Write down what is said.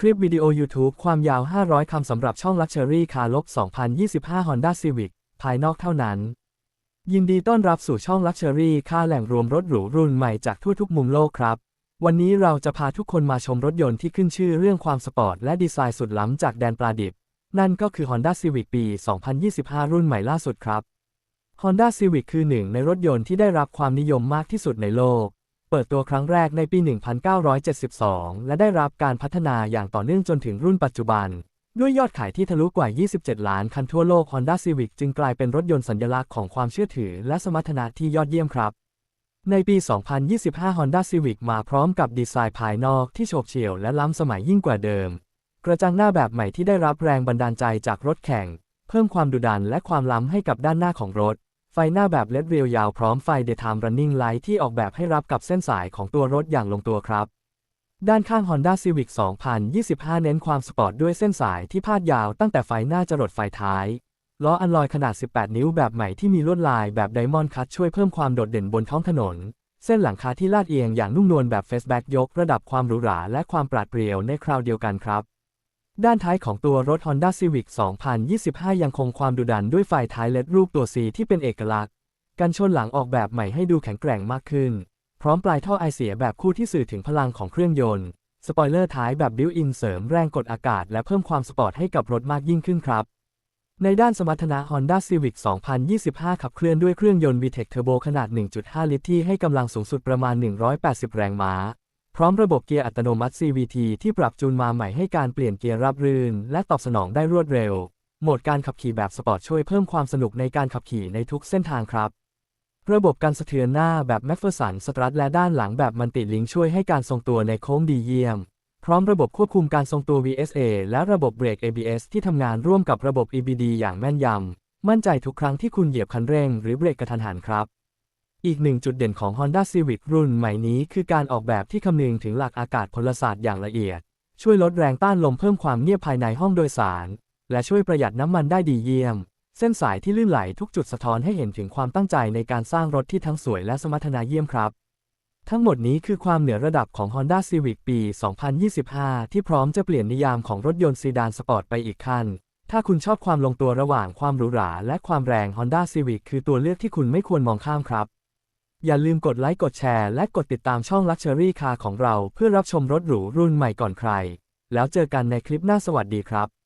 คริปต์วิดีโอ YouTube ความยาว 500 คำสำหรับช่อง Luxury Car ลบ2025 Honda Civic ภายนอกเท่านั้น ยินดีต้อนรับสู่ช่อง Luxury Car แหล่งรวมรถหรูรุ่นใหม่จากทั่วทุกมุมโลกครับ วันนี้เราจะพาทุกคนมาชมรถยนต์ที่ขึ้นชื่อเรื่องความสปอร์ตและดีไซน์สุดล้ำจากแดนปลาดิบ นั่นก็คือ Honda Civic ปี 2025 รุ่นใหม่ล่าสุดครับ Honda Civic คือหนึ่งในรถยนต์ที่ได้รับความนิยมมากที่สุดในโลก เปิดตัวครั้งแรกในปี 1972 และได้รับการพัฒนาอย่างต่อเนื่องจนถึงรุ่นปัจจุบัน ด้วยยอดขายที่ทะลุกว่า 27 ล้านคันทั่วโลก Honda Civic จึงกลายเป็นรถยนต์สัญลักษณ์ของความเชื่อถือและสมรรถนะที่ยอดเยี่ยมครับ ในปี 2025 Honda Civic มาพร้อมกับดีไซน์ภายนอกที่โฉบเฉี่ยวและล้ำสมัยยิ่งกว่าเดิม กระจังหน้าแบบใหม่ที่ได้รับแรงบันดาลใจจากรถแข่ง เพิ่มความดุดันและความล้ำให้กับด้านหน้าของรถ ไฟหน้าแบบเลดเรียวยาวพร้อมไฟ Daytime Running Light ที่ออกแบบให้รับกับเส้นสายของตัวรถอย่างลงตัวครับ ด้านข้าง Honda Civic 2025 เน้นความสปอร์ตด้วยเส้นสายที่พาดยาวตั้งแต่ไฟหน้าจรดไฟท้าย ล้ออัลลอยขนาด 18 นิ้วแบบใหม่ที่มีลวดลายแบบไดมอนด์คัตช่วยเพิ่มความโดดเด่นบนท้องถนน เส้นหลังคาที่ลาดเอียงอย่างนุ่มนวลแบบเฟสแบ็กยก ระดับความหรูหราและความปราดเปรียวในคราวเดียวกันครับ ด้านท้ายของตัวรถ Honda Civic 2025 ยังคงความดุดันด้วยไฟท้ายเล็ดรูปตัว C ที่เป็นเอกลักษณ์กันชนหลังออกแบบใหม่ให้ดูแข็งแกร่งมากขึ้น พร้อมปลายท่อไอเสียแบบคู่ที่สื่อถึงพลังของเครื่องยนต์ สปอยเลอร์ท้ายแบบบิวอินเสริมแรงกดอากาศและเพิ่มความสปอร์ตให้กับรถมากยิ่งขึ้นครับ ในด้านสมรรถนะ Honda Civic 2025 ขับเคลื่อนด้วยเครื่องยนต์ VTEC Turbo ขนาด 1.5 ลิตรที่ให้กำลังสูงสุดประมาณ 180 แรงม้า พร้อมระบบเกียร์อัตโนมัติ CVT ที่ปรับจูนมาใหม่ให้การเปลี่ยนเกียร์ราบรื่น และตอบสนองได้รวดเร็ว โหมดการขับขี่แบบสปอร์ตช่วยเพิ่มความสนุกในการขับขี่ในทุกเส้นทางครับ ระบบการสะเทือนหน้าแบบ m c p h e r s o n สตรัทและด้านหลังแบบมันติลิงช่วยให้การทรงตัวในโค้งดีเยี่ยม พร้อมระบบควบคุมการทรงตัว VSA และระบบเบรก ABS ที่ทำงานร่วมกับระบบ EBD อย่างแม่นยำ มั่นใจทุกครั้งที่คุณเหยียบคันเร่งหรือเบรกกระทันหันครับ อีกหนึ่งจุดเด่นของ Honda Civic รุ่นใหม่นี้คือการออกแบบที่คำนึงถึงหลักอากาศพลศาสตร์อย่างละเอียด ช่วยลดแรงต้านลมเพิ่มความเงียบภายในห้องโดยสาร และช่วยประหยัดน้ำมันได้ดีเยี่ยม เส้นสายที่ลื่นไหลทุกจุดสะท้อนให้เห็นถึงความตั้งใจในการสร้างรถที่ทั้งสวยและสมรรถนะเยี่ยมครับ ทั้งหมดนี้คือความเหนือระดับของ Honda Civic ปี 2025 ที่พร้อมจะเปลี่ยนนิยามของรถยนต์ซีดานสปอร์ตไปอีกขั้นถ้าคุณชอบความลงตัวระหว่างความหรูหราและความแรง Honda Civic คือตัวเลือกที่คุณไม่ควรมองข้ามครับ อย่าลืมกดไลค์กดแชร์และกดติดตามช่อง Luxury Car ของเราเพื่อรับชมรถหรูรุ่นใหม่ก่อนใคร แล้วเจอกันในคลิปหน้าสวัสดีครับ